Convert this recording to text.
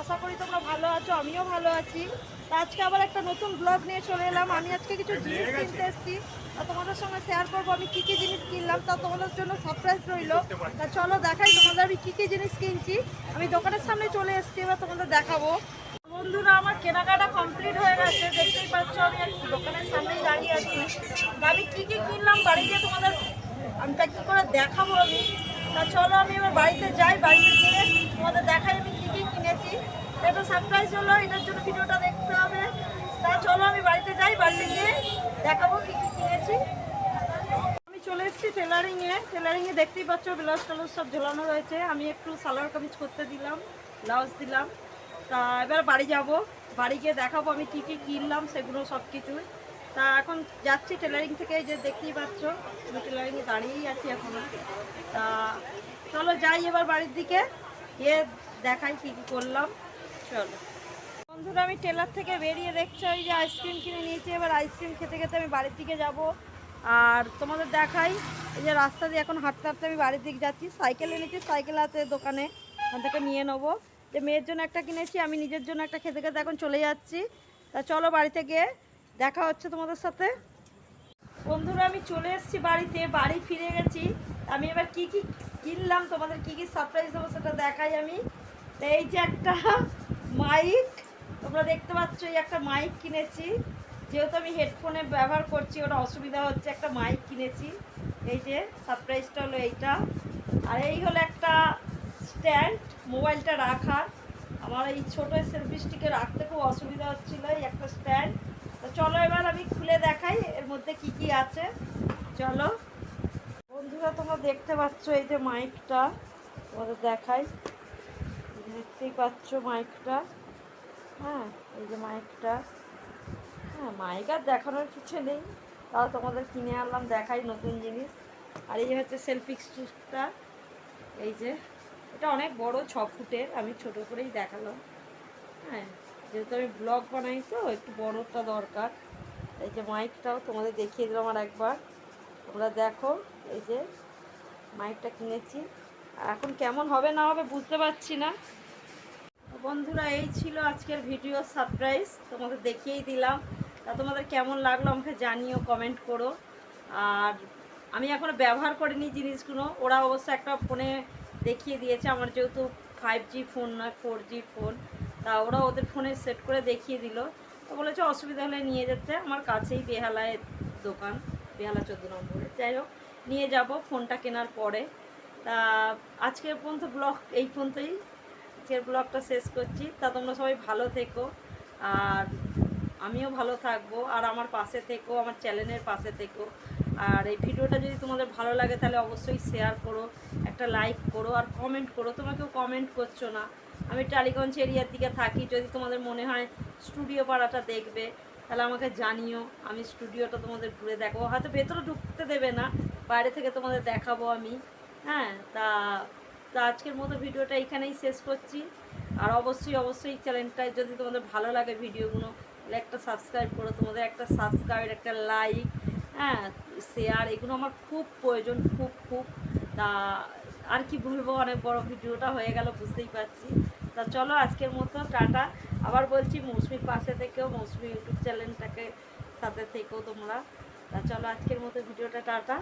আশা করি তোমরা ভালো আছো, আমিও ভালো আছি। আজকে আবার একটা নতুন ব্লগ নিয়ে চলে এলাম। আমি আজকে কিছু জিনিস কিনতে এসেছি। তোমাদের সঙ্গে শেয়ার করব, আমি কী কী জিনিস কিনলাম, তা তোমাদের জন্য সারপ্রাইজ রইল। তা চলো দেখাই তোমাদের আমি কী কী জিনিস কিনছি। আমি দোকানের সামনে চলে এসেছি, এবার তোমাদের দেখাবো। বন্ধুরা, আমার কেনাকাটা কমপ্লিট হয়ে গেছে। দেখতেই পাচ্ছ, আমি দোকানের সামনেই দাঁড়িয়ে আছি। আমি কী কী কিনলাম, বাড়িতে তোমাদের আমি কী করে দেখাবো আমি? তা চলো, আমি এবার বাড়িতে যাই বাড়িতে গিয়ে তোমাদের দেখাই আমি কী কী কিনেছি সারপ্রাইজ হলো এটার জন্য ভিডিওটা দেখতে হবে। তা চলো, আমি বাড়িতে যাই, বাড়িতে গিয়ে দেখাবো কী কী কিনেছি। আমি চলে এসেছি টেলারিংয়ে টেলারিংয়ে দেখতেই পাচ্ছ, ব্লাউজ টাউজ সব ঝোলানো রয়েছে। আমি একটু সালোয়ার কামিজ করতে দিলাম, ব্লাউজ দিলাম। তা এবার বাড়ি যাব। বাড়ি গিয়ে দেখাবো আমি কী কী কিনলাম, সেগুলো সব কিছুই তা এখন যাচ্ছি টেলারিং থেকে যে দেখতেই পাচ্ছ, আমি টেলারিংয়ে দাঁড়িয়েই আছি এখনও তা চলো যাই এবার বাড়ির দিকে, গিয়ে দেখাই কী কী করলাম। চলো। বন্ধুরা, আমি টেলার থেকে বেরিয়ে দেখছ, এই যে আইসক্রিম কিনে নিয়েছি। এবার আইসক্রিম খেতে খেতে আমি বাড়ির দিকে যাব। আর তোমাদের দেখাই, এই যে রাস্তা দিয়ে এখন হাঁটতে হাঁটতে আমি বাড়ির দিকে যাচ্ছি। সাইকেল এনেছি, সাইকেল আছে দোকানে, ওখান থেকে নিয়ে নেব। যে মেয়ের জন্য একটা কিনেছি, আমি নিজের জন্য একটা খেতে খেতে এখন চলে যাচ্ছি। তা চলো বাড়িতে গিয়ে দেখা হচ্ছে তোমাদের সাথে। বন্ধুরা, আমি চলে এসেছি বাড়িতে, বাড়ি ফিরে গেছি। আমি এবার কি কি কিনলাম, তোমাদের কি কি সারপ্রাইজ দেবো সেটা দেখাই আমি। এই যে একটা মাইক তোমরা দেখতে পাচ্ছ, এই একটা মাইক কিনেছি। যেহেতু আমি হেডফোনে ব্যবহার করছি, ওটা অসুবিধা হচ্ছে, একটা মাইক কিনেছি। এই যে সারপ্রাইজটা হলো এইটা। আর এই হলো একটা স্ট্যান্ড মোবাইলটা রাখার আমার এই ছোটো সেলফি স্টিকে রাখতে খুব অসুবিধা হচ্ছিল, এই একটা স্ট্যান্ড তো চলো এবার আমি খুলে দেখাই, এর মধ্যে কি কি আছে। চলো। বন্ধুরা, তোমরা দেখতে পাচ্ছ এই যে মাইকটা তোমাদের দেখাই। দেখতেই পাচ্ছ মাইকটা। হ্যাঁ এই যে মাইকটা। হ্যাঁ মাইক আর দেখানোর কিছু নেই। তাও তোমাদের কিনে আনলাম, দেখাই নতুন জিনিস। আর এই যে হচ্ছে সেলফি স্টিকটা এই যে, এটা অনেক বড়, ছ ফুটের। আমি ছোট করেই দেখালাম। হ্যাঁ যেহেতু আমি ব্লগ বানাই তো, একটু বড়টা দরকার। এই যে মাইকটাও তোমাদের দেখিয়ে দিলাম আর একবার। তোমরা দেখো, এই যে মাইকটা কিনেছি। এখন কেমন হবে না হবে বুঝতে পারছি না। বন্ধুরা, এই ছিল আজকের ভিডিও সারপ্রাইজ। তোমাদের দেখিয়েই দিলাম। তা তোমাদের কেমন লাগল আমাকে জানিও কমেন্ট করো। আর আমি এখনও ব্যবহার করিনি জিনিসগুলো। ওরা অবশ্য একটা ফোনে দেখিয়ে দিয়েছে, আমার যেহেতু ফাইভ জি ফোন নয় ফোর জি ফোন তা ওরা ওদের ফোনে সেট করে দেখিয়ে দিল। তো বলেছে অসুবিধা হলে নিয়ে যেতে। আমার কাছেই বেহালায় দোকান, বেহালা চোদ্দ নম্বরে। যাই হোক, নিয়ে যাব ফোনটা কেনার পরে। তা আজকের পর্যন্ত ব্লগ এই পর্যন্তই। আজকের ব্লগটা শেষ করছি। তা তোমরা সবাই ভালো থেকো। আর আমিও ভালো থাকব। আর আমার পাশে থেকো, আমার চ্যানেলের পাশে থেকো। আর এই ভিডিওটা যদি তোমাদের ভালো লাগে, তাহলে অবশ্যই শেয়ার করো, একটা লাইক করো, আর কমেন্ট করো। তোমরা কেউ কমেন্ট করছ না। আমি টালিগঞ্জ এরিয়ার দিকে থাকি। যদি তোমাদের মনে হয় স্টুডিও পাড়াটা দেখবে, তাহলে আমাকে জানিও। আমি স্টুডিওটা তোমাদের ঘুরে দেখাবো। হয়তো ভেতরে ঢুকতে দেবে না, বাইরে থেকে তোমাদের দেখাবো আমি। হ্যাঁ তা তা আজকের মতো ভিডিওটা এখানেই শেষ করছি। আর অবশ্যই অবশ্যই চ্যানেলটায় যদি তোমাদের ভালো লাগে ভিডিওগুলো, তাহলে একটা সাবস্ক্রাইব করো, তোমাদের একটা সাবস্ক্রাইব একটা লাইক হ্যাঁ শেয়ার এগুলো আমার খুব প্রয়োজন, খুব খুব। তা আর কি বলব, অনেক বড় ভিডিওটা হয়ে গেল, বুঝতেই পারছি। তা চলো আজকের মতো, টাটা। আবার বলছি, মৌসুমির পাশে থেকেও, মৌসুমি ইউটিউব চ্যানেলটাকে সাথে থেকেও তোমরা। তা চলো আজকের মতো ভিডিওটা, টাটা।